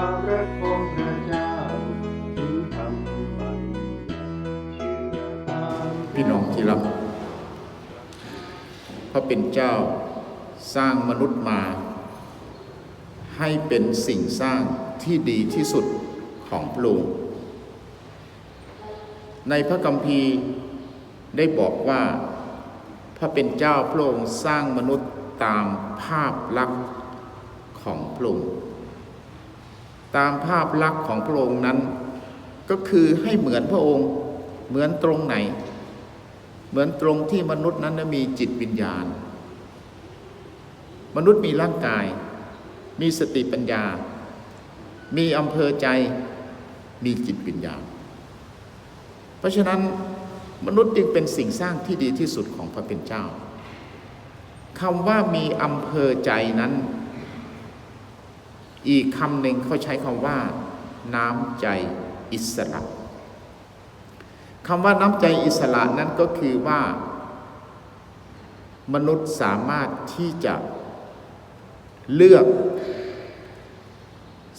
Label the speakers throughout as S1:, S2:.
S1: ความรักของพระเจ้าถึงคำมันเชื่อตาม
S2: พี่น้องที่รักพระเป็นเจ้าสร้างมนุษย์มา ให้เป็นสิ่งสร้างที่ดีที่สุดของพระองค์ในพระคัมภีร์ได้บอกว่าพระเป็นเจ้าพระองค์สร้างมนุษย์ตามภาพลักษณ์ของพระองค์ ตามภาพลักษณ์ของพระองค์นั้น ก็คือให้เหมือนพระองค์เหมือนตรงไหน เหมือนตรงที่มนุษย์นั้นนะมีจิตวิญญาณ มนุษย์มีร่างกาย มีสติปัญญา มีอำเภอใจมีจิตวิญญาณ เพราะฉะนั้นมนุษย์จึงเป็นสิ่งสร้างที่ดีที่สุดของพระเป็นเจ้าคำว่ามีอำเภอใจนั้น อีกคำหนึ่งเขาใช้คำว่า น้ำใจอิสระคำว่าน้ำใจอิสระนั้นก็คือว่า มนุษย์สามารถที่จะเลือก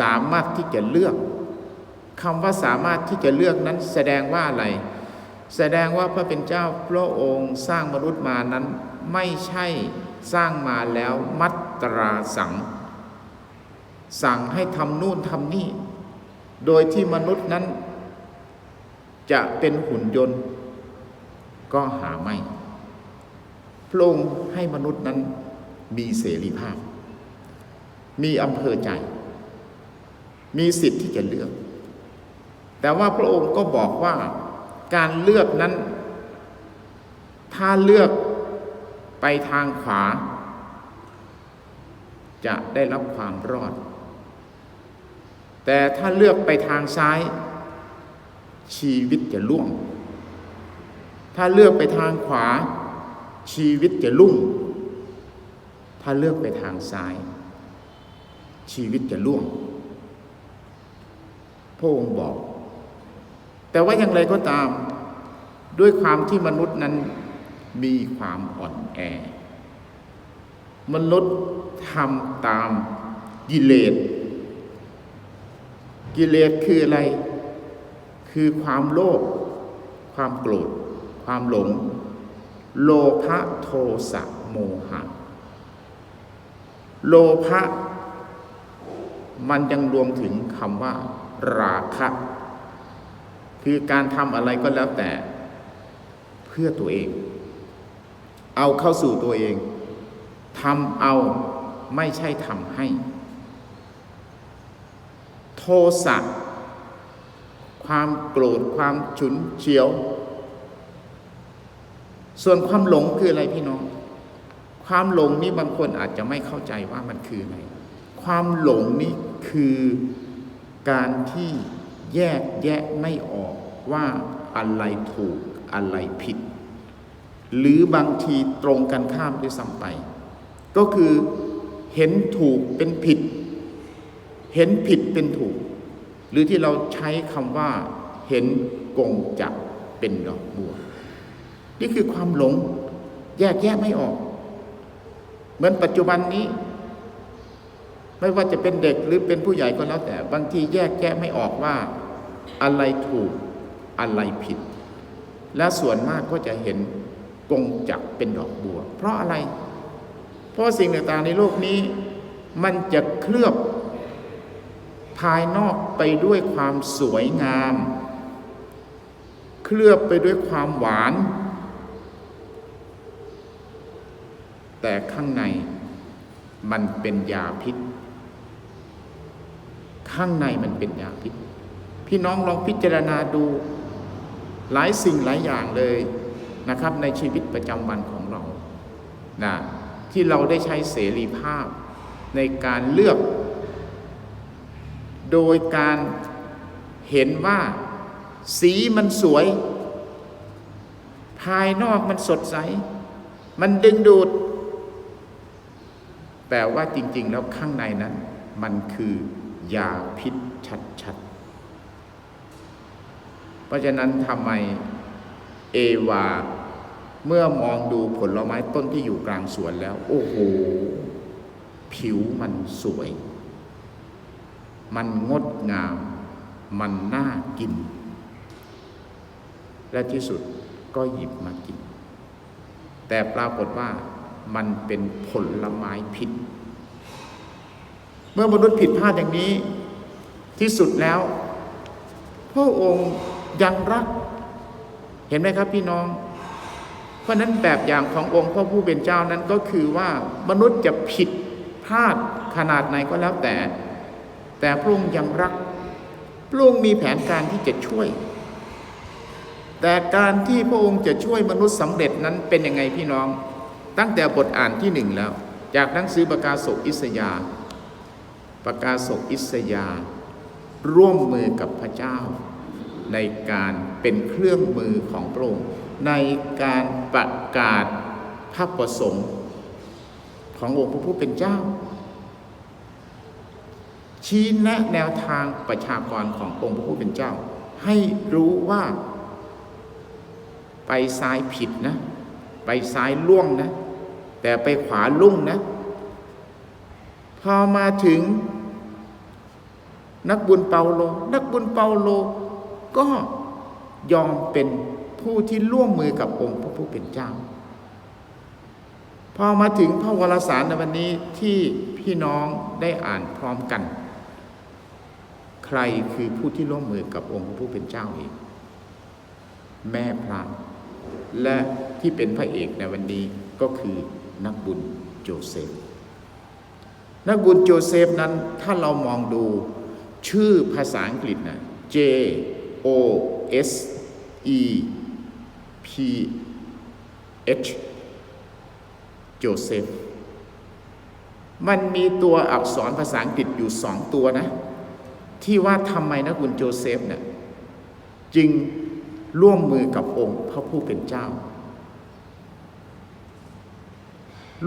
S2: สามารถที่จะเลือกคำว่าสามารถที่จะเลือกนั้นแสดงว่าอะไร แสดงว่าพระเป็นเจ้าพระองค์สร้างมนุษย์มานั้นไม่ใช่สร้างมาแล้วมัตตราสัง สั่งให้ทำนู่นทำนี่ โดยที่มนุษย์นั้น จะเป็นหุ่นยนต์ ก็หาไม่พระองค์ให้มนุษย์นั้นมีเสรีภาพ มีอำเภอใจ มีสิทธิ์ที่จะเลือก แต่ว่าพระองค์ก็บอกว่าการเลือกนั้น ถ้าเลือกไปทางขวา จะได้รับความรอด แต่ถ้าเลือกไปทางซ้าย ชีวิตจะล่วง ถ้าเลือกไปทางขวา ชีวิตจะลุ่ง ถ้าเลือกไปทางซ้าย ชีวิตจะล่วงพระองค์บอก แต่ว่าอย่างไรก็ตาม ด้วยความที่มนุษย์นั้นมีความอ่อนแอ มนุษย์ทำตามกิเลส กิเลสคืออะไร คือความโลภความโกรธ ความหลง โลภะโทสะโมหะ โลภะมันยังรวมถึงคำว่า ราคะ คือการทำอะไรก็แล้วแต่ เพื่อตัวเอง เอาเข้าสู่ตัวเองทำเอาไม่ใช่ทำให้ โทสะความโกรธความฉุนเฉียว ส่วนความหลงคืออะไรพี่น้อง ความหลงนี้บางคนอาจจะไม่เข้าใจว่ามันคืออะไร ความหลงนี้คือการที่แยกแยะไม่ออกว่าอะไรถูกอะไรผิด หรือบางทีตรงกันข้ามด้วยซ้ำไป ก็คือเห็นถูกเป็นผิด เห็นผิดเป็นถูก หรือที่เราใช้คำว่า เห็นกงจักเป็นดอกบัว นี่คือความหลงแยกแยะไม่ออก เหมือนปัจจุบันนี้ ไม่ว่าจะเป็นเด็กหรือเป็นผู้ใหญ่ก็แล้วแต่ บางทีแยกแยะไม่ออกว่า อะไรถูกอะไรผิด และส่วนมากก็จะเห็นกงจักเป็นดอกบัว เพราะอะไร เพราะสิ่งต่างๆในโลกนี้ มันจะเคลือบ ภายนอกไปด้วยความสวยงาม เคลือบไปด้วยความหวาน แต่ข้างในมันเป็นยาพิษ ข้างในมันเป็นยาพิษ พี่น้องลองพิจารณาดูหลายสิ่งหลายอย่างเลยนะครับในชีวิตประจำวันของเรานะที่เราได้ใช้เสรีภาพในการเลือก โดยการเห็นว่าสีมันสวย ภายนอกมันสดใส มันดึงดูด แต่ว่าจริง ๆ แล้วข้างในนั้น มันคือยาพิษชัดๆ เพราะฉะนั้นทำไมเอวา เมื่อมองดูผลไม้ต้นที่อยู่กลางสวนแล้ว โอ้โห ผิวมันสวย มันงดงาม มันน่ากิน และที่สุดก็หยิบมากิน แต่ปรากฏว่ามันเป็นผลไม้ผิด เมื่อมนุษย์ผิดพลาดอย่างนี้ ที่สุดแล้ว พระองค์ยังรัก เห็นไหมครับพี่น้อง เพราะนั้นแบบอย่างขององค์พระผู้เป็นเจ้านั้นก็คือว่ามนุษย์จะผิดพลาดขนาดไหนก็แล้วแต่ แต่พระองค์ยังรักพระองค์มีแผนการที่จะช่วย แต่การที่พระองค์จะช่วยมนุษย์สำเร็จนั้นเป็นยังไงพี่น้อง ตั้งแต่บทอ่านที่หนึ่งแล้ว จากหนังสือประกาศกอิสยาประกาศกอิสยา ร่วมมือกับพระเจ้า ในการเป็นเครื่องมือของพระองค์ในการประกาศพระประสงค์ขององค์พระผู้เป็นเจ้า ชี้แนะแนวทางประชากรขององค์พระผู้เป็นเจ้า ให้รู้ว่า ไปซ้ายผิดนะ ไปซ้ายล่วงนะ แต่ไปขวาลุ่งนะ พอมาถึง นักบุญเปาโล นักบุญเปาโล ก็ยอมเป็นผู้ที่ร่วมมือกับองค์พระผู้เป็นเจ้า พอมาถึงพระวรสารในวันนี้ที่พี่น้องได้อ่านพร้อมกัน รคือผู้ที่ร่วมมือกับองค์พระผู้เป็นเจ้าเองแม่พระ และที่เป็นพระเอกในวันนี้ก็คือนักบุญโจเซฟ นักบุญโจเซฟนั้นถ้าเรามองดูชื่อภาษาอังกฤษนะ J O S E P H โจเซฟ มันมีตัวอักษรภาษาอังกฤษอยู่สองตัวนะ ที่ว่าทำไมนักบุญโจเซฟเนี่ยจึงร่วมมือกับองค์พระผู้เป็นเจ้า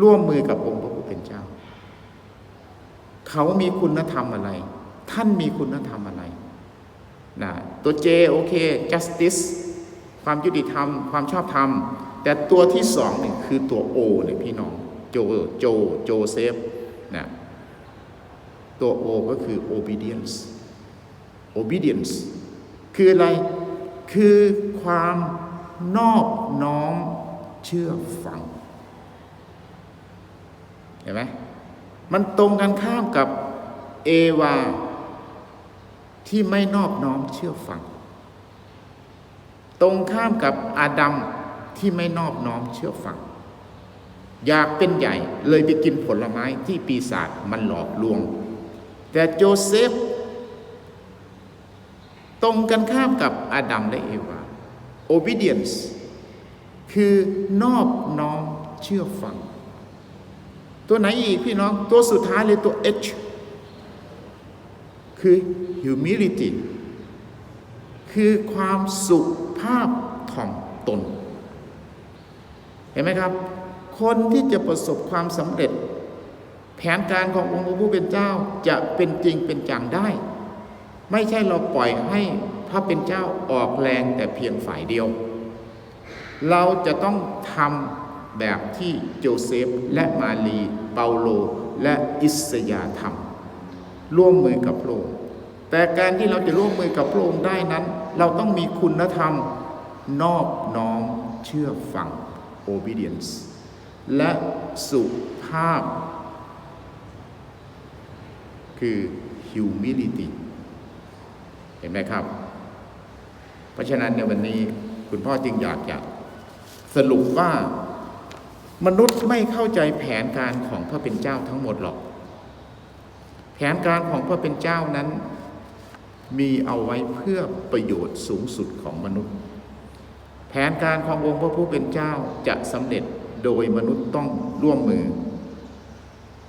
S2: ร่วมมือกับองค์พระผู้เป็นเจ้า เขามีคุณธรรมอะไร ท่านมีคุณธรรมอะไรนะตัว J โอเค justice ความยุติธรรม ความชอบธรรม แต่ตัวที่สองเนี่ยคือตัว O เลยพี่น้อง โจโจโจเซฟนะตัว O ก็คือ obedience obedience คืออะไร คือความนอบน้อมเชื่อฟัง เห็นไหมมันตรงกันข้ามกับเอวา ที่ไม่นอบน้อมเชื่อฟัง ตรงข้ามกับอาดัมที่ไม่นอบน้อมเชื่อฟัง อยากเป็นใหญ่เลยไปกินผลไม้ที่ปีศาจมันหลอกลวง แต่โจเซฟ ตรงกันข้ามกับอาดัมและเอวา obedience คือนอบน้อมเชื่อฟัง ตัวไหนอีกพี่น้อง ตัวสุดท้ายเลยตัว H คือ humility คือความสุภาพถ่อมตน เห็นไหมครับ คนที่จะประสบความสำเร็จ แผนการขององค์พระผู้เป็นเจ้าจะเป็นจริงเป็นจังได้ ไม่ใช่เราปล่อยให้พระเป็นเจ้าออกแรงแต่เพียงฝ่ายเดียว เราจะต้องทำแบบที่โจเซฟและมารีเปาโลและอิสยาทำร่วมมือกับพระองค์แต่การที่เราจะร่วมมือกับพระองค์ได้นั้น เราต้องมีคุณธรรมนอบน้อมเชื่อฟัง obedience และสุภาพ คือ humility ห็นไหมครับ เพราะฉะนั้นในวันนี้คุณพ่อจึงอยากจะสรุปว่ามนุษย์ไม่เข้าใจแผนการของพระเป็นเจ้าทั้งหมดหรอก แผนการของพระเป็นเจ้านั้น มีเอาไว้เพื่อประโยชน์สูงสุดของมนุษย์ แผนการขององค์พระผู้เป็นเจ้าจะสำเร็จโดยมนุษย์ต้องร่วมมือ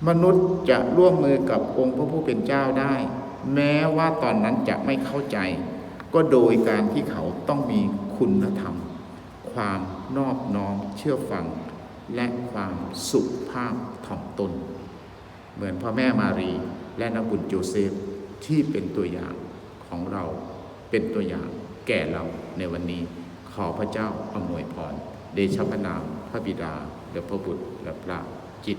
S2: มนุษย์จะร่วมมือกับองค์พระผู้เป็นเจ้าได้ แม้ว่าตอนนั้นจะไม่เข้าใจ ก็โดยการที่เขาต้องมีคุณธรรม ความนอบน้อมเชื่อฟัง และความสุภาพถ่อมตน เหมือนพ่อแม่มารีและนักบุญโจเซฟที่เป็นตัวอย่างของเราเป็นตัวอย่างแก่เราในวันนี้ขอพระเจ้าอำนวยพร เดชพระนามพระบิดาและพระบุตรและพระจิต